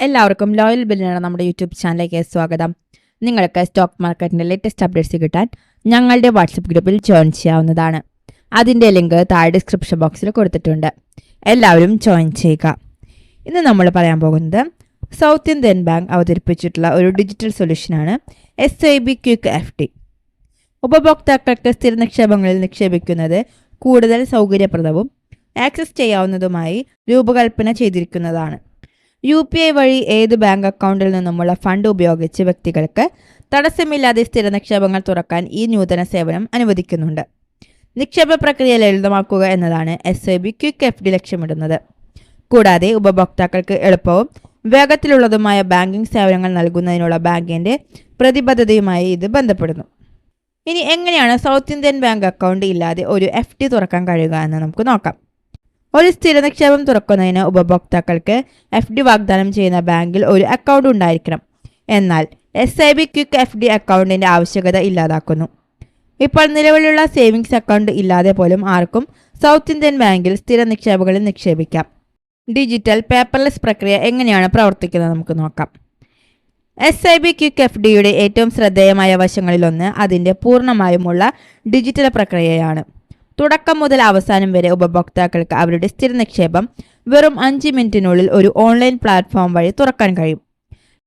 എല്ലാവർക്കും ലോയൽ ബില്ലിനാണ് നമ്മുടെ യൂട്യൂബ് ചാനലിലേക്ക് സ്വാഗതം. നിങ്ങൾക്ക് സ്റ്റോക്ക് മാർക്കറ്റിന്റെ ലേറ്റസ്റ്റ് അപ്ഡേറ്റ്സ് കിട്ടാൻ ഞങ്ങളുടെ വാട്സപ്പ് ഗ്രൂപ്പിൽ ജോയിൻ ചെയ്യാവുന്നതാണ്. അതിന്റെ ലിങ്ക് താഴെ ഡിസ്ക്രിപ്ഷൻ ബോക്സിൽ കൊടുത്തിട്ടുണ്ട്. എല്ലാവരും ജോയിൻ ചെയ്യുക. ഇന്ന് നമ്മൾ പറയാൻ പോകുന്നത് സൗത്ത് ഇന്ത്യൻ ബാങ്ക് അവതരിപ്പിച്ചിട്ടുള്ള ഒരു digital സൊല്യൂഷനാണ് S I B quick F D ഉപഭോക്താക്കൾക്ക് സ്ഥിര നിക്ഷേപങ്ങളിൽ നിക്ഷേപിക്കുന്നത് കൂടുതൽ സൗകര്യപ്രദവും ആക്സസ് ചെയ്യാവുന്നതുമായി രൂപകൽപ്പന ചെയ്തിരിക്കുന്നതാണ്. യു പി ഐ വഴി ഏത് ബാങ്ക് അക്കൗണ്ടിൽ നിന്നുമുള്ള ഫണ്ട് ഉപയോഗിച്ച് വ്യക്തികൾക്ക് തടസ്സമില്ലാതെ സ്ഥിര നിക്ഷേപങ്ങൾ തുറക്കാൻ ഈ നൂതന സേവനം അനുവദിക്കുന്നുണ്ട്. നിക്ഷേപ പ്രക്രിയ ലളിതമാക്കുക എന്നതാണ് S I B quick F D ലക്ഷ്യമിടുന്നത്. കൂടാതെ ഉപഭോക്താക്കൾക്ക് എളുപ്പവും വേഗത്തിലുള്ളതുമായ ബാങ്കിംഗ് സേവനങ്ങൾ നൽകുന്നതിനുള്ള ബാങ്കിന്റെ പ്രതിബദ്ധതയുമായി ഇത് ബന്ധപ്പെടുന്നു. ഇനി എങ്ങനെയാണ് സൗത്ത് ഇന്ത്യൻ ബാങ്ക് അക്കൗണ്ട് ഇല്ലാതെ ഒരു എഫ് തുറക്കാൻ കഴിയുക എന്ന് നമുക്ക് നോക്കാം. ഒരു സ്ഥിര നിക്ഷേപം തുറക്കുന്നതിന് ഉപഭോക്താക്കൾക്ക് എഫ് ഡി വാഗ്ദാനം ചെയ്യുന്ന ബാങ്കിൽ ഒരു അക്കൗണ്ട് ഉണ്ടായിരിക്കണം. എന്നാൽ S I B quick F D അക്കൗണ്ടിന്റെ ആവശ്യകത ഇല്ലാതാക്കുന്നു. ഇപ്പോൾ നിലവിലുള്ള സേവിങ്സ് അക്കൗണ്ട് ഇല്ലാതെ പോലും ആർക്കും സൗത്ത് ഇന്ത്യൻ ബാങ്കിൽ സ്ഥിര നിക്ഷേപങ്ങളിൽ നിക്ഷേപിക്കാം. ഡിജിറ്റൽ പേപ്പർലെസ് പ്രക്രിയ എങ്ങനെയാണ് പ്രവർത്തിക്കുന്നത് നമുക്ക് നോക്കാം. S I B quick F ഡിയുടെ ഏറ്റവും ശ്രദ്ധേയമായ വശങ്ങളിലൊന്ന് അതിന്റെ പൂർണമായുമുള്ള ഡിജിറ്റൽ പ്രക്രിയയാണ്. തുടക്കം മുതൽ അവസാനം വരെ ഉപഭോക്താക്കൾക്ക് അവരുടെ സ്ഥിര നിക്ഷേപം വെറും അഞ്ച് മിനിറ്റിനുള്ളിൽ ഒരു ഓൺലൈൻ പ്ലാറ്റ്ഫോം വഴി തുറക്കാൻ കഴിയും.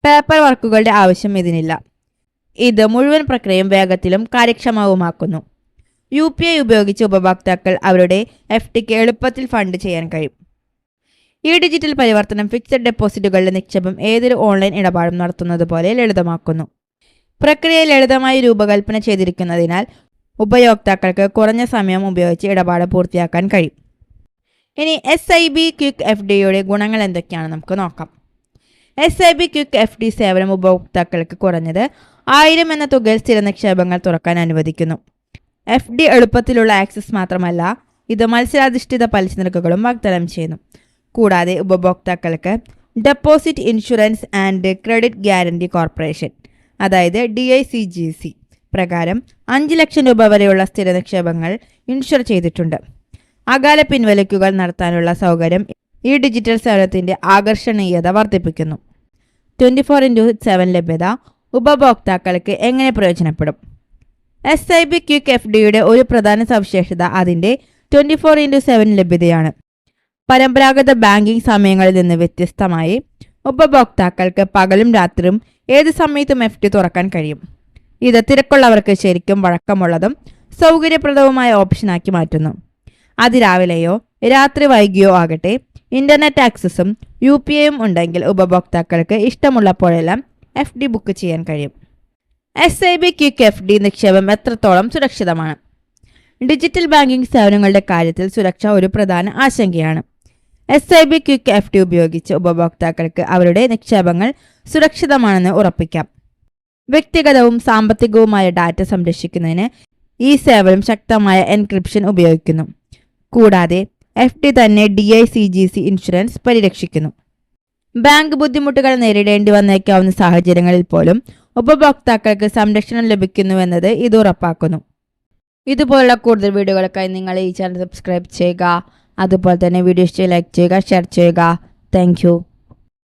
പേപ്പർ വർക്കുകളുടെ ആവശ്യം ഇതിനില്ല. ഇത് മുഴുവൻ പ്രക്രിയയും വേഗത്തിലും കാര്യക്ഷമവുമാക്കുന്നു. യു പി ഐ ഉപയോഗിച്ച് ഉപഭോക്താക്കൾ അവരുടെ എഫ് ടിക്ക് എളുപ്പത്തിൽ ഫണ്ട് ചെയ്യാൻ കഴിയും. ഈ ഡിജിറ്റൽ പരിവർത്തനം ഫിക്സഡ് ഡെപ്പോസിറ്റുകളുടെ നിക്ഷേപം ഏതൊരു ഓൺലൈൻ ഇടപാടും നടത്തുന്നത് പോലെ ലളിതമാക്കുന്നു. പ്രക്രിയ ലളിതമായി രൂപകൽപ്പന ചെയ്തിരിക്കുന്നതിനാൽ ഉപയോക്താക്കൾക്ക് കുറഞ്ഞ സമയം ഉപയോഗിച്ച് ഇടപാട് പൂർത്തിയാക്കാൻ കഴിയും. ഇനി S I B quick F ഡിയുടെ ഗുണങ്ങൾ എന്തൊക്കെയാണ് നമുക്ക് നോക്കാം. S I B quick F D സേവനം ഉപഭോക്താക്കൾക്ക് കുറഞ്ഞത് ആയിരം എന്ന തുകയിൽ സ്ഥിര നിക്ഷേപങ്ങൾ തുറക്കാൻ അനുവദിക്കുന്നു. എഫ് ഡി എളുപ്പത്തിലുള്ള ആക്സസ് മാത്രമല്ല ഇത് മത്സരാധിഷ്ഠിത പലിശ നിരക്കുകളും വാഗ്ദാനം ചെയ്യുന്നു. കൂടാതെ ഉപഭോക്താക്കൾക്ക് deposit insurance and credit guarantee corporation അതായത് D I C G C പ്രകാരം അഞ്ച് ലക്ഷം രൂപ വരെയുള്ള സ്ഥിര നിക്ഷേപങ്ങൾ ഇൻഷുർ ചെയ്തിട്ടുണ്ട്. അകാല പിൻവലിക്കുകൾ നടത്താനുള്ള സൗകര്യം ഈ ഡിജിറ്റൽ സേവനത്തിന്റെ ആകർഷണീയത വർദ്ധിപ്പിക്കുന്നു. ട്വന്റി ഫോർ ഇന്റു സെവൻ ലഭ്യത ഉപഭോക്താക്കൾക്ക് എങ്ങനെ പ്രയോജനപ്പെടും? S I B quick F ഡിയുടെ ഒരു പ്രധാന സവിശേഷത അതിന്റെ ട്വന്റി ഫോർ ഇന്റു സെവൻ ലഭ്യതയാണ്. പരമ്പരാഗത ബാങ്കിംഗ് സമയങ്ങളിൽ നിന്ന് വ്യത്യസ്തമായി ഉപഭോക്താക്കൾക്ക് പകലും രാത്രിയും ഏത് സമയത്തും എഫ് ഡി തുറക്കാൻ കഴിയും. ഇത് തിരക്കുള്ളവർക്ക് ശരിക്കും വഴക്കമുള്ളതും സൗകര്യപ്രദവുമായ ഓപ്ഷനാക്കി മാറ്റുന്നു. അതിരാവിലെയോ രാത്രി വൈകിയോ ആകട്ടെ ഇന്റർനെറ്റ് ആക്സസും യു പി ഐയും ഉണ്ടെങ്കിൽ ഉപഭോക്താക്കൾക്ക് ഇഷ്ടമുള്ളപ്പോഴെല്ലാം എഫ് ഡി ബുക്ക് ചെയ്യാൻ കഴിയും. S I B quick F D നിക്ഷേപം എത്രത്തോളം സുരക്ഷിതമാണ്? ഡിജിറ്റൽ ബാങ്കിംഗ് സേവനങ്ങളുടെ കാര്യത്തിൽ സുരക്ഷ ഒരു പ്രധാന ആശങ്കയാണ്. S I B quick F D ഉപയോഗിച്ച് ഉപഭോക്താക്കൾക്ക് അവരുടെ നിക്ഷേപങ്ങൾ സുരക്ഷിതമാണെന്ന് ഉറപ്പിക്കാം. വ്യക്തിഗതവും സാമ്പത്തികവുമായ ഡാറ്റ സംരക്ഷിക്കുന്നതിന് ഈ സേവനം ശക്തമായ എൻക്രിപ്ഷൻ ഉപയോഗിക്കുന്നു. കൂടാതെ എഫ് ഡി തന്നെ D I C G C insurance പരിരക്ഷിക്കുന്നു. Bank ബുദ്ധിമുട്ടുകൾ നേരിടേണ്ടി വന്നേക്കാവുന്ന സാഹചര്യങ്ങളിൽ പോലും ഉപഭോക്താക്കൾക്ക് സംരക്ഷണം ലഭിക്കുന്നുവെന്നത് ഇത് ഉറപ്പാക്കുന്നു. ഇതുപോലുള്ള കൂടുതൽ വീഡിയോകൾക്കായി നിങ്ങൾ ഈ ചാനൽ സബ്സ്ക്രൈബ് ചെയ്യുക. അതുപോലെ തന്നെ വീഡിയോസ് ലൈക്ക് ചെയ്യുക ഷെയർ ചെയ്യുക. താങ്ക്